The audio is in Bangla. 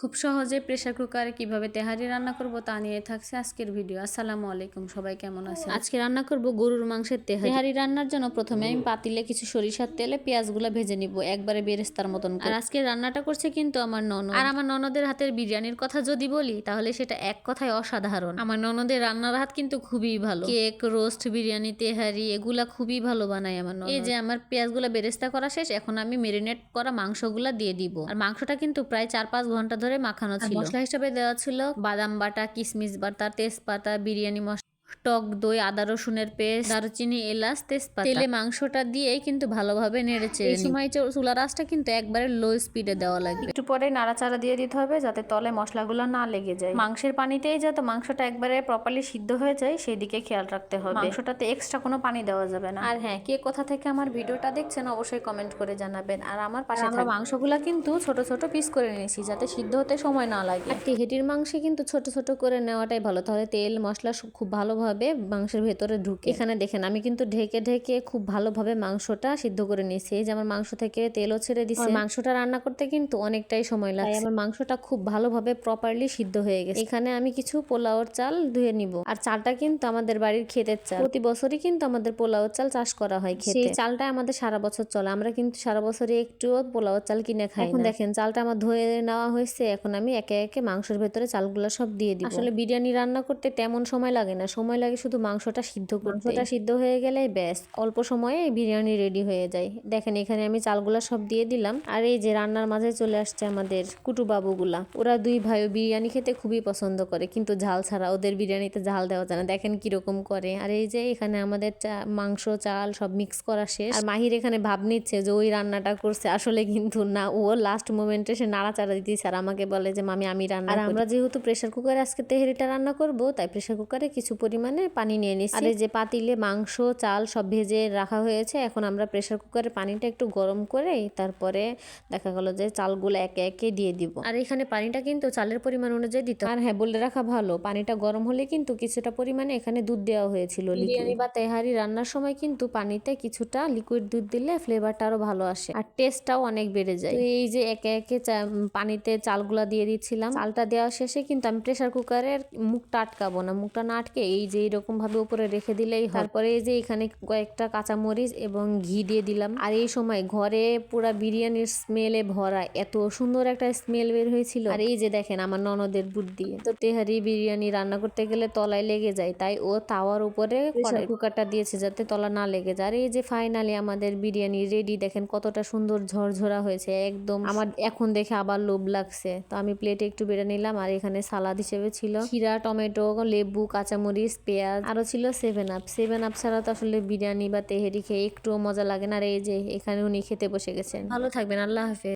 খুব সহজে প্রেসার কুকারে কীভাবে তেহারি রান্না করব তা নিয়ে থাকছে আজকের ভিডিও আসসালামু আলাইকুম সবাই কেমন আছেন? আজকে রান্না করব গরুর মাংসের তেহারি। তেহারি রান্নার জন্য প্রথমে আমি পাতিলে কিছু সরিষার তেলে পেঁয়াজগুলো ভেজে নিব একবারে বেরেস্তার মতন আর আজকে রান্নাটা করছে কিন্তু আমার ননদ। আর আমার ননদের হাতের বিরিয়ানির কথা যদি বলি তাহলে সেটা এক কথায় অসাধারণ। আমার ননদের রান্নার হাত কিন্তু খুবই ভালো। কেক রোস্ট বিরিয়ানি তেহারি এগুলা খুবই ভালো বানায় আমার ননদ। এই যে আমার পেঁয়াজগুলো বেরেস্তা করা শেষ এখন আমি মেরিনেট করা মাংসগুলা দিয়ে দিব। আর মাংসটা কিন্তু প্রায় চার পাঁচ ঘণ্টা ধরে মাখানো ছিল। মশলা হিসেবে দেওয়া ছিল বাদাম বাটা কিশমিশ বাটা তেজপাতা বিরিয়ানি মশলা টক দই আদা রসুনের পেস্ট দারুচিনি এলাচ তেজপাতা। তেলে মাংসটা দিয়ে কিন্তু ভালোভাবে নেড়েছে এই সময় চু- চুলার আঁচটা কিন্তু একবারে লো স্পিডে দেওয়া লাগবে। একটু পরে নাড়াচাড়া দিয়ে দিতে হবে যাতে তলে মশলাগুলো না লেগে যায়। মাংসের পানিতেই যাতে মাংসটা একবারে প্রপারলি সিদ্ধ হয়ে যায় সেই দিকে খেয়াল রাখতে হবে। মাংসটাতে এক্সট্রা কোনো পানি দেওয়া যাবে না। আর হ্যাঁ কে কোথা থেকে আমার ভিডিওটা দেখছেন অবশ্যই কমেন্ট করে জানাবেন। আর আমার পাশে আমরা মাংসগুলো কিন্তু ছোট ছোট পিস করে নিয়েছি যাতে সিদ্ধ হতে সময় না লাগে। আর তেহেটির মাংসে কিন্তু ছোট ছোট করে নেওয়াটাই ভালো। তাহলে তেল মশলা খুব খুব ভালোভাবে মাংসের ভেতরে ঢুকে। এখানে দেখেন আমি কিন্তু ঢেকে ঢেকে খুব ভালোভাবে মাংসটা সিদ্ধ করে নিয়েছি। এই যে আমার মাংস থেকে তেলও ছেড়ে দিচ্ছে মাংসটা রান্না করতে কিন্তু অনেকটাই সময় লাগে আমার মাংসটা খুব ভালোভাবে প্রপারলি সিদ্ধ হয়ে গেছে। এখানে আমি কিছু পোলাওর চাল ধুয়ে নিব। আর চালটা কিন্তু আমাদের বাড়ির ক্ষেতের চাল। প্রতি বছরই কিন্তু আমাদের পোলাওর চাল চাষ করা হয় খেতে। সেই চালটা আমাদের সারা বছর চলে। আমরা কিন্তু সারা বছরে একটুও পোলাওর চাল কিনে খাই এখন দেখেন চালটা আমার ধুয়ে নেওয়া হয়েছে। এখন আমি একে একে মাংসের ভেতরে চালগুলো সব দিয়ে দিই আসলে বিরিয়ানি রান্না করতে তেমন সময় লাগে না। সময় লাগে শুধু মাংসটা সিদ্ধ করতে। মাংসটা সিদ্ধ হয়ে গেলে ব্যাস অল্প সময়ে বিরিয়ানি রেডি হয়ে যায়। দেখেন এখানে আমি চালগুলা সব দিয়ে দিলাম। আর এই যে রান্নার মাঝে চলে আসছে আমাদের কুটু বাবুগুলা। ওরা দুই ভাই বিরিয়ানি খেতে খুবই পছন্দ করে কিন্তু ঝাল ছাড়া ওদের বিরিয়ানিতে ঝাল দেওয়া যায় না। দেখেন কীরকম করে। আর এই যে এখানে আমাদের চা- মাংস চাল সব মিক্স করা শেষ। আর মাহির এখানে ভাব নিচ্ছে যে ওই রান্নাটা করছে আসলে কিন্তু না ও লাস্ট মোমেন্টে সে নাড়াচাড়া দিতেছে আর আমাকে বলে যে মামি আমি রান্না আর আমরা যেহেতু প্রেসার কুকারে আজকে তেহেরিটা রান্না করব তাই প্রেসার কুকারে কিছু পরিমাণে পানি নিয়ে নিচ্ছি। আর এই যে পাতিলে মাংস চাল সব ভেজে রাখা হয়েছে এখন আমরা প্রেসার কুকারে পানিটা একটু গরম করে তারপরে দেখা গেলো যে চালগুলো একে একে দিয়ে দিব। আর এখানে পানিটা কিন্তু চালের পরিমাণ অনুযায়ী দিতে আর হ্যাঁ বলে রাখা ভালো পানিটা গরম হলে কিন্তু কিছুটা পরিমাণে এখানে দুধ দেওয়া হয়েছিল বিরিয়ানি বা তেহারি রান্নার সময় কিন্তু পানিতে কিছুটা লিকুইড দুধ দিলে ফ্লেভারটা আরও ভালো আসে আর টেস্টটাও অনেক বেড়ে যায়। এই যে একে একে পানিতে চালগুলা দিয়ে দিচ্ছিলাম। চালটা দেওয়া শেষে কিন্তু আমি প্রেসার কুকারের মুখটা আটকাবো না। মুখটা না আটকে এই যে এরকম ভাবে উপরে রেখে দিলেই তারপরে এই যে এখানে কয়েকটা কাঁচামরিচ এবং ঘি দিয়ে দিলাম। আর এই সময় ঘরে পুরা বিরিয়ানির স্মেলে ভরা। এত সুন্দর একটা স্মেল বের হয়েছিল। আর এই যে দেখেন আমার ননদের বুদ্ধি। তো তেহারি বিরিয়ানি রান্না করতে গেলে তলায় লেগে যায়। তাই ও তাওয়ার উপরে কুকারটা দিয়েছে যাতে তলা না লেগে যায়। আর এই যে ফাইনালি আমাদের বিরিয়ানি রেডি দেখেন কতটা সুন্দর ঝরঝরা হয়েছে। একদম আমার এখন দেখে আবার লোভ লাগছে। তো আমি প্লেটে একটু বেড়ে নিলাম। আর এখানে সালাদ হিসেবে ছিল খিরা টমেটো লেবু কাঁচামরিচ পেঁয়াজ। আরও ছিল সেভেন আপ সেভেন আপ ছাড়া তো আসলে বিরিয়ানি বা তেহেরি খেয়ে একটুও মজা লাগে না আর এই যে এখানে উনি খেতে বসে গেছেন। ভালো থাকবেন, আল্লাহ হাফেজ।